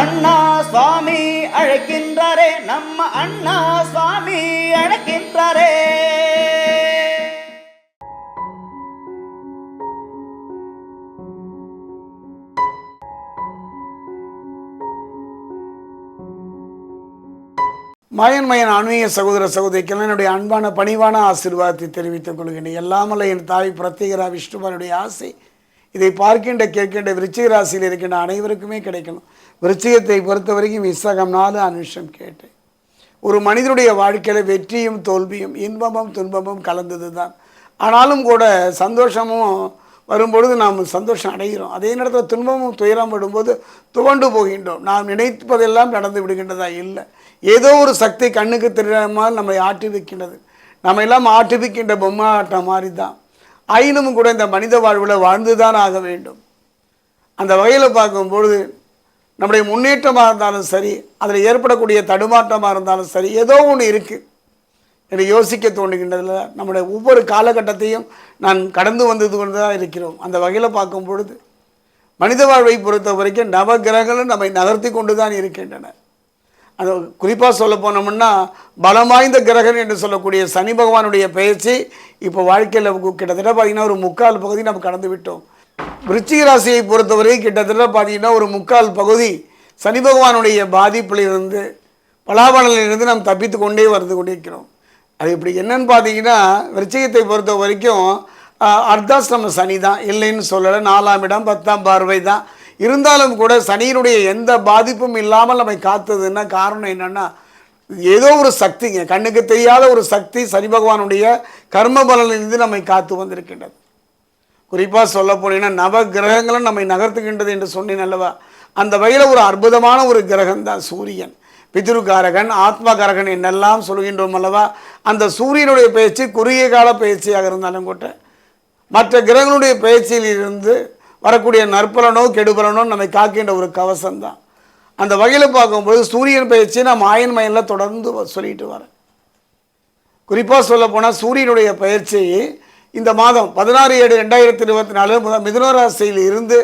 அண்ணா சுவாமி அழைக்கின்றாரே நம்ம அண்ணா சுவாமி அழைக்கின்றாரே. மயன் மயன் ஆன்மீக சகோதர சகோதரிக்கெல்லாம் என்னுடைய அன்பான பணிவான ஆசீர்வாதத்தை தெரிவித்துக் கொள்கின்றேன். எல்லாமல்ல என் தாய் பிரத்யேகரா விஷ்ணுவனுடைய ஆசை. இதை பார்க்கின்ற கேட்கின்ற விருச்சிக ராசியில் இருக்கின்ற அனைவருக்குமே கிடைக்கணும். விருச்சிகத்தை பொறுத்த வரைக்கும் விசகம் நாலு அனுஷம் கேட்டேன் ஒரு மனிதனுடைய வாழ்க்கையில் வெற்றியும் தோல்வியும் இன்பமும் துன்பமும் கலந்தது தான் ஆனாலும் கூட சந்தோஷமும் வரும்பொழுது நாம் சந்தோஷம் அடைகிறோம். அதே நேரத்தில் துன்பமும் துயரம் வரும்போது துவண்டு போகின்றோம். நாம் நினைப்பதெல்லாம் நடந்து விடுகின்றதா? இல்லை. ஏதோ ஒரு சக்தி கண்ணுக்கு தெரியாமல் நம்மை ஆட்டி வைக்கின்றது நம்ம எல்லாம் ஆட்டி வைக்கின்ற பொம்மை ஆட்டம் மாதிரி தான் ஆயினும் கூட இந்த மனித வாழ்வில் வாழ்ந்துதான் ஆக வேண்டும். அந்த வகையில் பார்க்கும்பொழுது நம்முடைய முன்னேற்றமாக இருந்தாலும் சரி அதில் ஏற்படக்கூடிய தடுமாற்றமாக இருந்தாலும் சரி ஏதோ ஒன்று இருக்குது என்று யோசிக்க தோன்றுகின்றதில் நம்முடைய ஒவ்வொரு காலகட்டத்தையும் நான் கடந்து வந்தது கொண்டு தான் இருக்கிறோம். அந்த வகையில் பார்க்கும் பொழுது மனித வாழ்வை பொறுத்த வரைக்கும் நவகிரகங்களும் நம்மை நகர்த்தி கொண்டு தான் இருக்கின்றன. அது குறிப்பாக சொல்ல போனோம்னா பலம் வாய்ந்த கிரகம் என்று சொல்லக்கூடிய சனி பகவானுடைய பயிற்சி இப்போ வாழ்க்கையில் கிட்டத்தட்ட பார்த்திங்கன்னா ஒரு முக்கால் பகுதி நம்ம கடந்து விட்டோம். விருச்சிக ராசியை பொறுத்தவரை கிட்டத்தட்ட பார்த்தீங்கன்னா ஒரு முக்கால் பகுதி சனி பகவானுடைய பாதிப்பிலிருந்து பலாபலனிலிருந்து நாம் தப்பித்து கொண்டே வந்து கொண்டிருக்கிறோம். அது இப்படி என்னன்னு பார்த்தீங்கன்னா விருச்சிகத்தை பொறுத்த வரைக்கும் ஆஹ், அர்த்தாசிரம சனி தான் இல்லைன்னு சொல்லலை நாலாம் இடம் பத்தாம் பார்வை தான் இருந்தாலும் கூட சனியினுடைய எந்த பாதிப்பும் இல்லாமல் நம்மை காத்ததுன்னா காரணம் என்னன்னா ஏதோ ஒரு சக்திங்க கண்ணுக்கு தெரியாத ஒரு சக்தி சனி பகவானுடைய கர்ம பலனிலிருந்து நம்மை காத்து வந்திருக்கின்றது. குறிப்பாக சொல்ல போனீங்கன்னா நவ கிரகங்களும் நம்மை நகர்த்துகின்றது என்று சொன்னேன் அல்லவா? அந்த வகையில் ஒரு அற்புதமான ஒரு கிரகம் தான் சூரியன். பிதிருக்காரகன் ஆத்மகாரகன் என்னெல்லாம் சொல்கின்றோம் அல்லவா? அந்த சூரியனுடைய பயிற்சி குறுகிய கால பயிற்சியாக இருந்தாலும் கூட மற்ற கிரகங்களுடைய பயிற்சியில் இருந்து வரக்கூடிய நற்பலனோ கெடுபலனோ நம்மை காக்கின்ற ஒரு கவசம் தான் அந்த வகையில் பார்க்கும்போது சூரியன் பயிற்சி நான் ஆயன் மயனில் தொடர்ந்து சொல்லிட்டு வரேன் குறிப்பாக சொல்ல போனால் சூரியனுடைய பயிற்சி இந்த மாதம் பதினாறு ஏழு ரெண்டாயிரத்தி இருபத்தி நாலு முதல் மிதுன இருந்து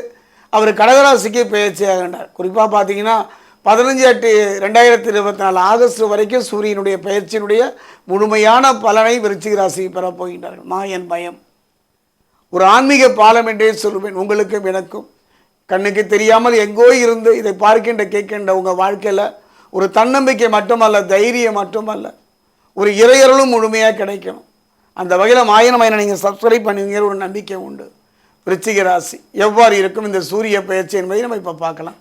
அவர் கடகராசிக்கு பயிற்சியாகின்றார் குறிப்பாக பார்த்தீங்கன்னா பதினஞ்சு எட்டு ரெண்டாயிரத்தி இருபத்தி நாலு ஆகஸ்ட் வரைக்கும் சூரியனுடைய பயிற்சியினுடைய முழுமையான பலனை விருச்சிக ராசி பெறப்போகின்றார்கள் மாயன் பயம். ஒரு ஆன்மீக பாலம் என்றே சொல்லுவேன் உங்களுக்கும் எனக்கும். கண்ணுக்கு தெரியாமல் எங்கோ இருந்து இதை பார்க்கின்ற கேட்கின்ற உங்கள் வாழ்க்கையில் ஒரு தன்னம்பிக்கை மட்டுமல்ல தைரியம் மட்டுமல்ல ஒரு இறையருளும் முழுமையாக கிடைக்கணும். அந்த வகையில் மாயன மயனை நீங்கள் சப்ஸ்கிரைப் பண்ணுவீங்க ஒரு நம்பிக்கை உண்டு. விருச்சிக ராசி எவ்வாறு இருக்கும் இந்த சூரிய பயிற்சி என்பதை நம்ம இப்போ பார்க்கலாம்.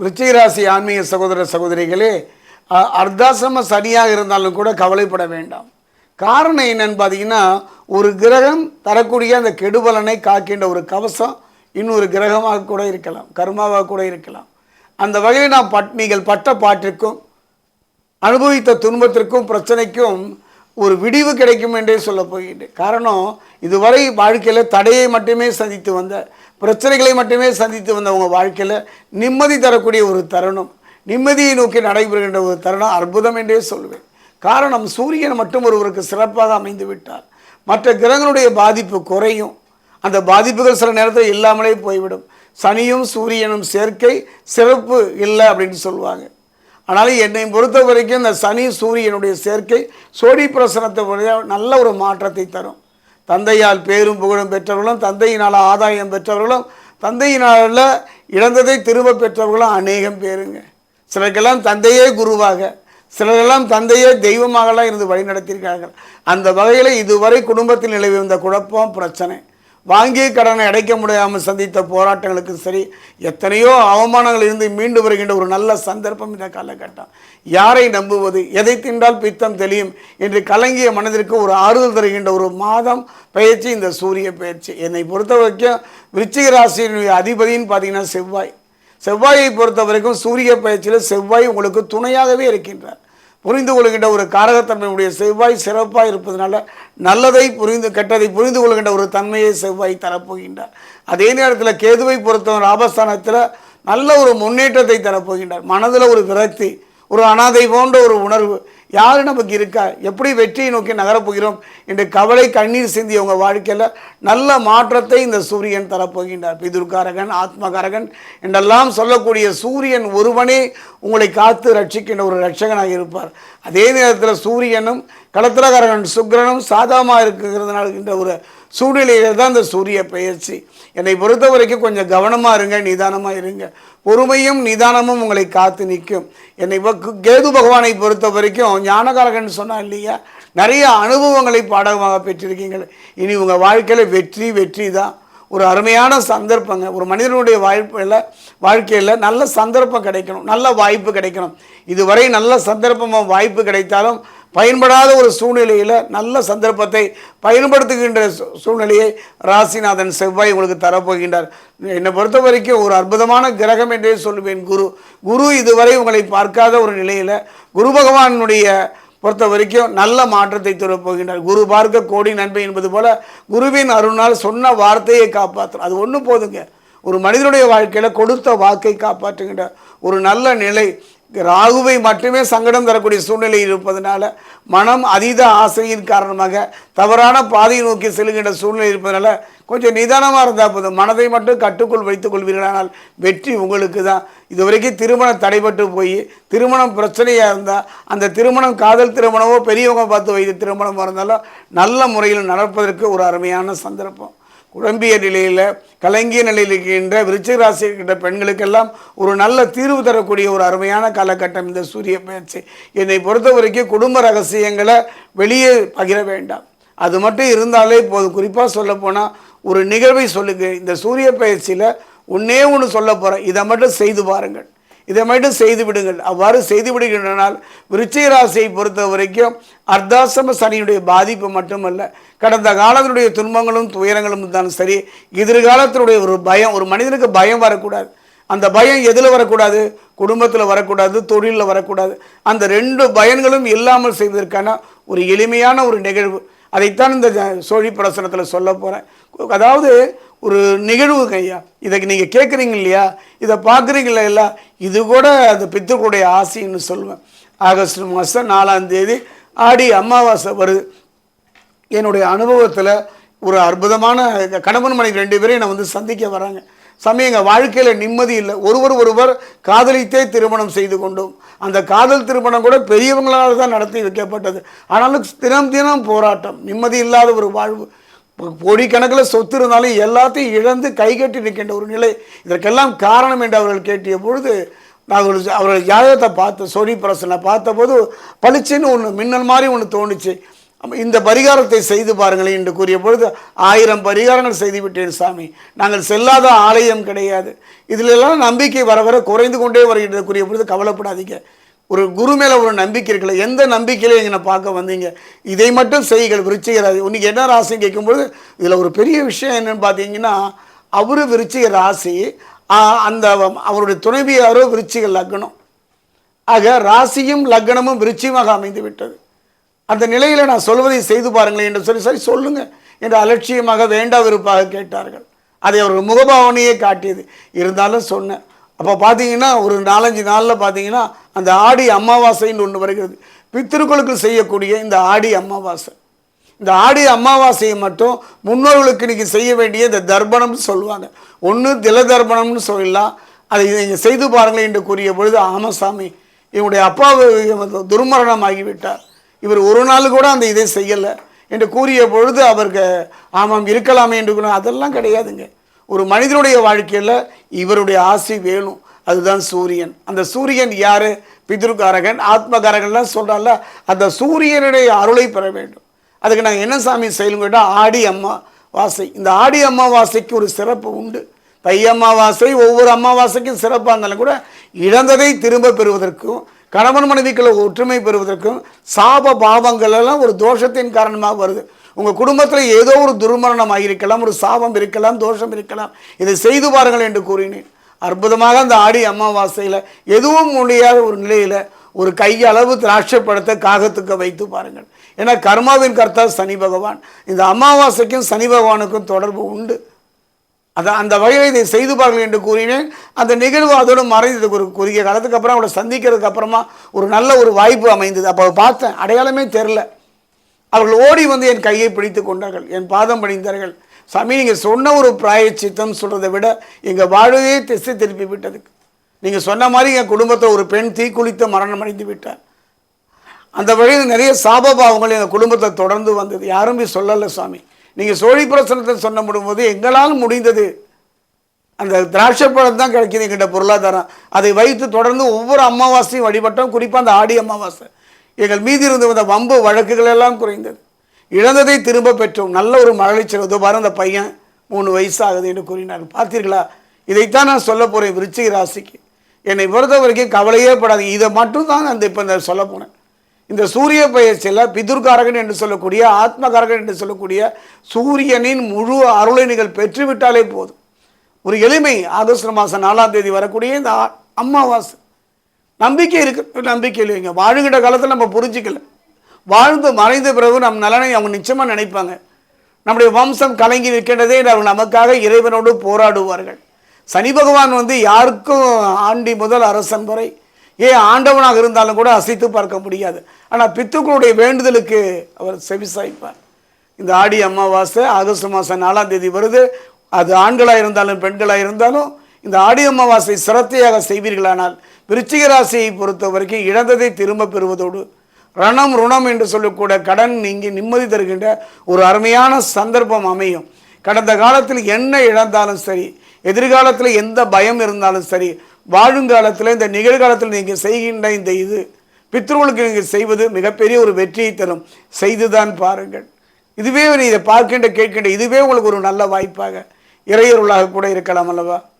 விருச்சிகராசி ஆன்மீக சகோதர சகோதரிகளே அ- அர்த்தாசிரம சனியாக இருந்தாலும் கூட கவலைப்பட வேண்டாம். காரணம் என்னன்னு பார்த்தீங்கன்னா ஒரு கிரகம் தரக்கூடிய அந்த கெடுபலனை காக்கின்ற ஒரு கவசம் இன்னொரு கிரகமாக கூட இருக்கலாம் கர்மாவாக கூட இருக்கலாம். அந்த வகையில் நாம் பட் நீங்கள் பட்ட பாட்டிற்கும் அனுபவித்த துன்பத்திற்கும் பிரச்சனைக்கும் ஒரு விடிவு கிடைக்கும் என்றே சொல்ல போகின்றேன். காரணம் இதுவரை வாழ்க்கையில் தடையை மட்டுமே சந்தித்து வந்த பிரச்சனைகளை மட்டுமே சந்தித்து வந்த உங்கள் வாழ்க்கையில் நிம்மதி தரக்கூடிய ஒரு தருணம். நிம்மதியை நோக்கி நடைபெறுகின்ற ஒரு தருணம் அற்புதம் என்றே சொல்வேன். காரணம் சூரியன் மட்டும் ஒருவருக்கு சிறப்பாக அமைந்து விட்டார் மற்ற கிரகங்களுடைய பாதிப்பு குறையும். அந்த பாதிப்புகள் சில நேரத்தில் இல்லாமலே போய்விடும். சனியும் சூரியனும் சேர்க்கை சிறப்பு இல்லை அப்படின்னு சொல்லுவாங்க. ஆனாலும் என்னை பொறுத்த வரைக்கும் இந்த சனி சூரியனுடைய சேர்க்கை சோடி பிரசனத்தை நல்ல ஒரு மாற்றத்தை தரும். தந்தையால் பேரும் புகழும் பெற்றவர்களும் தந்தையினால் ஆதாயம் பெற்றவர்களும் தந்தையினால் இழந்ததை திரும்ப பெற்றவர்களும் அநேகம் பேருங்க. சிலருக்கெல்லாம் தந்தையே குருவாக சிலரெல்லாம் தந்தையே தெய்வமாகலாம் இருந்து வழி நடத்தியிருக்கார்கள் அந்த வகையில் இதுவரை குடும்பத்தில் நிலவி வந்த குழப்பம் பிரச்சனை. வாங்கிய கடனை அடைக்க முடியாமல் சந்தித்த போராட்டங்களுக்கு சரி எத்தனையோ அவமானங்கள் இருந்து மீண்டு வருகின்ற ஒரு நல்ல சந்தர்ப்பம் இந்த காலகட்டம். யாரை நம்புவது? எதை தின்றால் பித்தம் தெளியும்? என்று கலங்கிய மனதிற்கு ஒரு ஆறுதல் தருகின்ற ஒரு மாதம் பயிற்சி இந்த சூரிய பயிற்சி. என்னை பொறுத்த வரைக்கும் விருச்சிக ராசியினுடைய அதிபதின்னு பார்த்தீங்கன்னா செவ்வாய். செவ்வாயை பொறுத்த வரைக்கும் சூரிய பயிற்சியில் செவ்வாய் உங்களுக்கு துணையாகவே இருக்கின்றார். புரிந்து கொள்கின்ற ஒரு காரகத்தன்மையுடைய செவ்வாய் சிறப்பாக இருப்பதனால நல்லதை புரிந்து கெட்டதை புரிந்து கொள்கின்ற ஒரு தன்மையை செவ்வாய் தரப்போகின்றார். அதே நேரத்தில் கேதுவை பொறுத்தவரை ஆபஸ்தானத்தில் நல்ல ஒரு முன்னேற்றத்தை தரப்போகின்றார். மனதில் ஒரு விரக்தி ஒரு அனாதை போன்ற ஒரு உணர்வு. யார் நமக்கு இருக்கா? எப்படி வெற்றியை நோக்கி நகரப் போகிறோம்? என்று கவலை கண்ணீர் சிந்தியவங்க உங்கள் வாழ்க்கையில் நல்ல மாற்றத்தை இந்த சூரியன் தரப்போகின்றார். பிதுர்காரகன் ஆத்மகாரகன் என்றெல்லாம் சொல்லக்கூடிய சூரியன் ஒருவனே உங்களை காத்து ரட்சிக்கின்ற ஒரு ரட்சகனாக இருப்பார். அதே நேரத்தில் சூரியனும் களத்திரகாரகன் சுக்கிரனும் சாதகமாக இருக்கிறதுனால ஒரு சூழ்நிலையில் தான் அந்த சூரிய பயிற்சி என்னை பொறுத்த வரைக்கும் கொஞ்சம் கவனமாக இருங்க நிதானமாக இருங்க. பொறுமையும் நிதானமும் உங்களை காத்து நிற்கும். என்னை கேது பகவானை பொறுத்த வரைக்கும் ஞானகாரகன் சொன்னா இல்லையா? நிறைய அனுபவங்களை பாடகமாக பெற்றிருக்கீங்கள். இனி உங்கள் வாழ்க்கையில் வெற்றி வெற்றி தான் ஒரு அருமையான சந்தர்ப்பங்க. ஒரு மனிதனுடைய வாழ்க்கையில் வாழ்க்கையில் நல்ல சந்தர்ப்பம் கிடைக்கணும். நல்ல வாய்ப்பு கிடைக்கணும். இதுவரை நல்ல சந்தர்ப்பமாக வாய்ப்பு கிடைத்தாலும் பயன்படாத ஒரு சூழ்நிலையில் நல்ல சந்தர்ப்பத்தை பயன்படுத்துகின்ற சூழ்நிலையை ராசிநாதன் செவ்வாய் உங்களுக்கு தரப்போகின்றார். என்னை பொறுத்த வரைக்கும் ஒரு அற்புதமான கிரகம் என்றே சொல்லுவேன் குரு. குரு இதுவரை உங்களை பார்க்காத ஒரு நிலையில் குரு பகவானுடைய பொறுத்த வரைக்கும் நல்ல மாற்றத்தை தரப்போகின்றார். குரு பார்க்க கோடி நன்மை என்பது போல குருவின் அருணால் சொன்ன வார்த்தையை காப்பாற்றும். அது ஒன்று போதுங்க. ஒரு மனிதனுடைய வாழ்க்கையில் கொடுத்த வாக்கை காப்பாற்றுகின்ற ஒரு நல்ல நிலை ராகுவை மட்டுமே சங்கடம் தரக்கூடிய சூழ்நிலை இருப்பதனால மனம் அதீத ஆசையின் காரணமாக தவறான பாதையை நோக்கி செல்கின்ற சூழ்நிலை இருப்பதனால கொஞ்சம் நிதானமாக இருந்தால் போதும். மனதை மட்டும் கட்டுக்குள் வைத்துக் கொள்வீர்களானால் வெற்றி உங்களுக்கு தான். இதுவரைக்கும் திருமணம் தடைபட்டு போய் திருமணம் பிரச்சனையாக இருந்தால் அந்த திருமணம் காதல் திருமணமோ பெரியவங்க பார்த்து வைத்த திருமணமாக இருந்தாலும் நல்ல முறையில் நடப்பதற்கு ஒரு அருமையான சந்தர்ப்பம். குழம்பிய நிலையில் கலங்கிய நிலையில் இருக்கின்ற விருச்சிக ராசி இருக்கின்ற பெண்களுக்கெல்லாம் ஒரு நல்ல தீர்வு தரக்கூடிய ஒரு அருமையான காலகட்டம் இந்த சூரிய பயிற்சி. என்னை பொறுத்த வரைக்கும் குடும்ப ரகசியங்களை வெளியே பகிர வேண்டாம். அது மட்டும் இருந்தாலே இப்போது குறிப்பாக சொல்லப்போனால் ஒரு நிகழ்வை சொல்லுங்க. இந்த சூரிய பயிற்சியில் ஒன்றே ஒன்று சொல்ல போகிறேன் இதை மட்டும் செய்து பாருங்கள். இதை மட்டும் செய்து விடுங்கள். அவ்வாறு செய்து விடுகின்றனால் விருச்சிக ராசியை பொறுத்த வரைக்கும் அர்த்தாசம சனியுடைய பாதிப்பு மட்டுமல்ல கடந்த காலத்தினுடைய துன்பங்களும் துயரங்களும் தான் சரி எதிர்காலத்தினுடைய ஒரு பயம் ஒரு மனிதனுக்கு பயம் வரக்கூடாது. அந்த பயம் எதில் வரக்கூடாது? குடும்பத்தில் வரக்கூடாது தொழிலில் வரக்கூடாது. அந்த ரெண்டு பயன்களும் இல்லாமல் செய்வதற்கான ஒரு எளிமையான ஒரு நிகழ்வு. அதைத்தான் இந்த சோழி பிரசனத்தில் சொல்ல போகிறேன் அதாவது ஒரு நிகழ்வுங்க ஐயா இதை நீங்கள் கேட்குறீங்க இல்லையா? இதை பார்க்குறீங்களா இல்லை? இது கூட அந்த பித்தர்களுடைய ஆசைன்னு சொல்லுவேன். ஆகஸ்ட் மாதம் நாலாம் தேதி ஆடி அமாவாசை வருது. என்னுடைய அனுபவத்தில் ஒரு அற்புதமான இந்த கணவன் மனைவி ரெண்டு பேரையும் நான் வந்து சந்திக்க வராங்க. சமயம் எங்கள் வாழ்க்கையில் நிம்மதி இல்லை. ஒருவர் ஒருவர் காதலித்தே திருமணம் செய்து கொண்டோம். அந்த காதல் திருமணம் கூட பெரியவங்களால் தான் நடத்தி வைக்கப்பட்டது. ஆனாலும் தினம் தினம் போராட்டம் நிம்மதி இல்லாத ஒரு வாழ்வு. கோடிக்கணக்கில் சொத்து இருந்தாலும் எல்லாத்தையும் இழந்து கைகட்டி நிற்கின்ற ஒரு நிலை. இதற்கெல்லாம் காரணம் என்று அவர்கள் கேட்டிய பொழுது நான் ஒரு அவர்கள் ஜாதகத்தை பார்த்த சோனி பிரசனை பார்த்தபோது பளிச்சுன்னு ஒன்று மின்னல் மாதிரி ஒன்று தோணுச்சு. இந்த பரிகாரத்தை செய்து பாருங்களேன் என்று கூறிய பொழுது ஆயிரம் பரிகாரங்கள் செய்துவிட்டேன் சாமி. நாங்கள் செல்லாத ஆலயம் கிடையாது. இதிலெல்லாம் நம்பிக்கை வர வர குறைந்து கொண்டே வருகின்றது கூறிய பொழுது கவலைப்படாதீங்க. ஒரு குரு மேலே ஒரு நம்பிக்கை இருக்குல்ல எந்த நம்பிக்கையில எங்களை பார்க்க வந்தீங்க? இதை மட்டும் செய்கள் விருச்சிக ராசி இன்னைக்கு என்ன ராசின்னு கேட்கும்பொழுது இதில் ஒரு பெரிய விஷயம் என்னன்னு பார்த்தீங்கன்னா அவரு விருச்சிக ராசி அந்த அவருடைய துணைவியாரோ விருச்சிக லக்னம். ஆக ராசியும் லக்னமும் விருச்சியமாக அமைந்து விட்டது. அந்த நிலையில் நான் சொல்வதை செய்து பாருங்களேன் என்று சொல்லி சரி சொல்லுங்கள் என்று அலட்சியமாக வேண்டா விருப்பாக கேட்டார்கள். அதை அவர்கள் முகபாவனையே காட்டியது. இருந்தாலும் சொன்னேன் அப்போ பார்த்தீங்கன்னா ஒரு நாலஞ்சு நாளில் பார்த்தீங்கன்னா அந்த ஆடி அமாவாசைன்னு ஒன்று வருகிறது. பித்திருக்களுக்கு செய்யக்கூடிய இந்த ஆடி அமாவாசை. இந்த ஆடி அமாவாசையை மட்டும் முன்னோர்களுக்கு இன்னைக்கு செய்ய வேண்டிய இந்த தர்ப்பணம்னு சொல்லுவாங்க. ஒன்று தில தர்ப்பணம்னு சொல்லலாம் அதை நீங்கள் செய்து பாருங்களேன் என்று கூறிய பொழுது ஆமசாமி இவனுடைய அப்பா துர்மரணம் ஆகிவிட்டார் இவர் ஒரு நாள் கூட அந்த இதை செய்யலை என்று கூறிய பொழுது அவருக்கு ஆமாம் இருக்கலாமே என்று அதெல்லாம் கிடையாதுங்க. ஒரு மனிதனுடைய வாழ்க்கையில் இவருடைய ஆசை வேணும் அதுதான் சூரியன். அந்த சூரியன் யார்? பித்ருக்காரகன் ஆத்மகாரகன்லாம் சொல்கிறால அந்த சூரியனுடைய அருளை பெற வேண்டும். அதுக்கு நாங்கள் என்ன சாமி செய்யணும் கேட்டால் ஆடி அம்மா வாசை. இந்த ஆடி அமாவாசைக்கு ஒரு சிறப்பு உண்டு. தை அமாவாசை ஒவ்வொரு அமாவாசைக்கும் சிறப்பாக இருந்தாலும் கூட இழந்ததை திரும்ப பெறுவதற்கும் கணவன் மனைவிக்குள்ள ஒற்றுமை பெறுவதற்கும் சாப பாவங்கள் எல்லாம் ஒரு தோஷத்தின் காரணமாக வருது. உங்கள் குடும்பத்தில் ஏதோ ஒரு துர்மரணம் ஆகியிருக்கலாம் ஒரு சாபம் இருக்கலாம் தோஷம் இருக்கலாம். இதை செய்து பாருங்கள் என்று கூறினேன். அற்புதமாக அந்த ஆடி அமாவாசையில் எதுவும் முடியாத ஒரு நிலையில் ஒரு கையளவு திராட்சைப்படுத்த காகத்துக்கு வைத்து பாருங்கள். ஏன்னா கர்மாவின் கர்த்தா சனி பகவான். இந்த அமாவாசைக்கும் சனி பகவானுக்கும் தொடர்பு உண்டு. அதான் அந்த வகையில் இதை செய்து பாருங்கள் என்று கூறினேன். அந்த நிகழ்வு அதோடு மறைந்தது. ஒரு குறுகிய காலத்துக்கு அப்புறம் அவளை சந்திக்கிறதுக்கு அப்புறமா ஒரு நல்ல ஒரு வாய்ப்பு அமைந்தது. அப்போ பார்த்தேன். அடையாளமே தெரில. அவர்கள் ஓடி வந்து என் கையை பிடித்து கொண்டார்கள் என் பாதம் பணிந்தார்கள் சாமி நீங்கள் சொன்ன ஒரு பிராயச்சித்தம் சொல்கிறத விட எங்கள் வாழ்வே திசை திருப்பி விட்டதுக்கு நீங்கள் சொன்ன மாதிரி என் குடும்பத்தில் ஒரு பெண் தீக்குளித்து மரணம் அடைந்து விட்டார். அந்த வழியில் நிறைய சாப பாவங்கள் எங்கள் குடும்பத்தை தொடர்ந்து வந்தது. யாரும் போய் சொல்லலை சாமி. நீங்கள் சோழி பிரசனத்தை சொன்ன முடியும்போது எங்களால் முடிந்தது. அந்த திராட்சை பழம் தான் கிடைக்கிது எங்கிட்ட பொருளாதாரம். அதை வைத்து தொடர்ந்து ஒவ்வொரு அமாவாசையும் வழிபட்டோம். குறிப்பாக அந்த ஆடி அமாவாசை. எங்கள் மீதி இருந்து வந்த வம்பு வழக்குகள் எல்லாம் குறைந்தது. இழந்ததை திரும்ப பெற்றோம். நல்ல ஒரு மகளிர் இதோ பாரு அந்த பையன் மூணு வயசாகுது என்று கூறினார்கள் பார்த்தீர்களா? இதைத்தான் நான் சொல்ல போகிறேன் விருச்சிக ராசிக்கு. என்னை பொறுத்த வரைக்கும் கவலையே படாது இதை மட்டும் தான் அந்த இப்போ இந்த சொல்ல போனேன் இந்த சூரிய பயிற்சியில் பிதுர்காரகன் என்று சொல்லக்கூடிய ஆத்மகாரகன் என்று சொல்லக்கூடிய சூரியனின் முழு அருளை நீங்கள் பெற்றுவிட்டாலே போதும். ஒரு எளிமை ஆகஸ்ட் மாதம் நாலாம் தேதி வரக்கூடிய இந்த அமாவாசை. நம்பிக்கை இருக்கு. நம்பிக்கை இல்லைங்க. வாழுகின்ற காலத்தில் நம்ம புரிஞ்சிக்கல. வாழ்ந்து மறைந்த பிறகு நம் நலனை அவங்க நிச்சயமாக நினைப்பாங்க. நம்முடைய வம்சம் கலங்கி நிற்கின்றதே அவர் நமக்காக இறைவனோடு போராடுவார்கள். சனி பகவான் வந்து யாருக்கும் ஆண்டி முதல் அரசன் வரை ஏன் ஆண்டவனாக இருந்தாலும் கூட அசைத்து பார்க்க முடியாது. ஆனால் பித்துக்களுடைய வேண்டுதலுக்கு அவர் செவிசாய்ப்பார் இந்த ஆடி அமாவாசை ஆகஸ்ட் மாதம் நாலாம் தேதி வருது. அது ஆண்களாக இருந்தாலும் பெண்களாக இருந்தாலும் இந்த ஆடி அமாவாசை சிரத்தையாக செய்வீர்களானால் விருச்சிக ராசியை பொறுத்த வரைக்கும் இழந்ததை திரும்ப பெறுவதோடு ரணம் ருணம் என்று சொல்லக்கூட கடன் நீங்கி நிம்மதி தருகின்ற ஒரு அருமையான சந்தர்ப்பம் அமையும். கடந்த காலத்தில் என்ன இழந்தாலும் சரி எதிர்காலத்தில் எந்த பயம் இருந்தாலும் சரி வாழுங்காலத்தில் இந்த நிகழ்காலத்தில் நீங்கள் செய்கின்ற இந்த இது பித்ருவுக்கு நீங்கள் செய்வது மிகப்பெரிய ஒரு வெற்றியை தரும். செய்துதான் பாருங்கள். இதுவே நீ இதை பார்க்கின்ற கேட்கின்ற இதுவே உங்களுக்கு ஒரு நல்ல வாய்ப்பாக இறையொருளாக கூட இருக்கலாம் அல்லவா?